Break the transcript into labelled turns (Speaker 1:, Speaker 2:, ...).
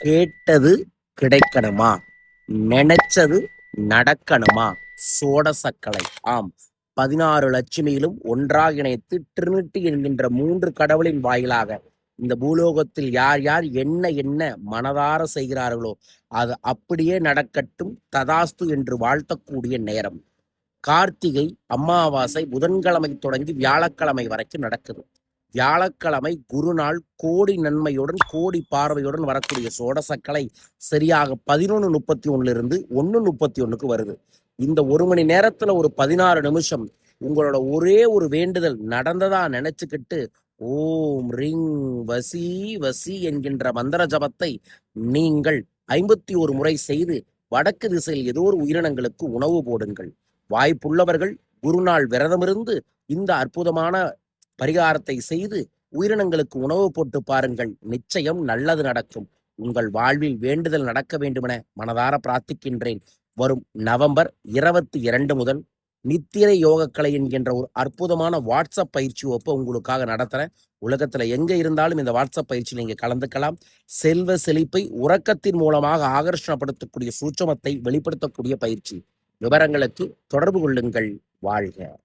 Speaker 1: கேட்டது கிடைக்கணுமா? நினைச்சது நடக்கணுமா? சோடசக்கலை. ஆம். பதினாறு லட்சுமியிலும் ஒன்றாக இணைத்து ட்ரினிட்டி என்கின்ற மூன்று கடவுளின் வாயிலாக இந்த பூலோகத்தில் யார் யார் என்ன என்ன மனதார செய்கிறார்களோ அது அப்படியே நடக்கட்டும் ததாஸ்து என்று வாழ்த்தக்கூடிய நேரம். கார்த்திகை அமாவாசை புதன்கிழமை தொடங்கி வியாழக்கிழமை வரைக்கும் நடக்குது. வியாழக்கிழமை குருநாள் கோடி நன்மையுடன் கோடி பார்வையுடன் வரக்கூடிய சோடசக்கலை சரியாக பதினொன்று முப்பத்தி ஒன்னுலேருந்து ஒன்று முப்பத்தி ஒன்றுக்கு வருது. இந்த ஒரு மணி நேரத்தில் ஒரு பதினாறு நிமிஷம் உங்களோட ஒரே ஒரு வேண்டுதல் நடந்ததா நினைச்சுக்கிட்டு ஓம் ரிங் வசி வசி என்கின்ற மந்திர ஜபத்தை நீங்கள் ஐம்பத்தி ஒரு முறை செய்து வடக்கு திசையில் ஏதோ ஒரு உயிரினங்களுக்கு உணவு போடுங்கள். வாய்ப்புள்ளவர்கள் குருநாள் விரதமிருந்து இந்த அற்புதமான பரிகாரத்தை செய்து உயிரினங்களுக்கு உணவு போட்டு பாருங்கள். நிச்சயம் நல்லது நடக்கும். உங்கள் வாழ்வில் வேண்டுதல் நடக்க வேண்டுமென மனதார பிரார்த்திக்கின்றேன். வரும் நவம்பர் இருபத்தி இரண்டு முதல் நித்திரை யோகக்கலை என்கின்ற ஒரு அற்புதமான வாட்ஸ்அப் பயிற்சி ஒப்ப உங்களுக்காக நடத்துறேன். உலகத்துல எங்க இருந்தாலும் இந்த வாட்ஸ்அப் பயிற்சி நீங்க கலந்துக்கலாம். செல்வ செழிப்பை உறக்கத்தின் மூலமாக ஆகர்ஷணப்படுத்தக்கூடிய சூட்சமத்தை வெளிப்படுத்தக்கூடிய பயிற்சி. விவரங்களுக்கு தொடர்பு கொள்ளுங்கள். வாழ்க.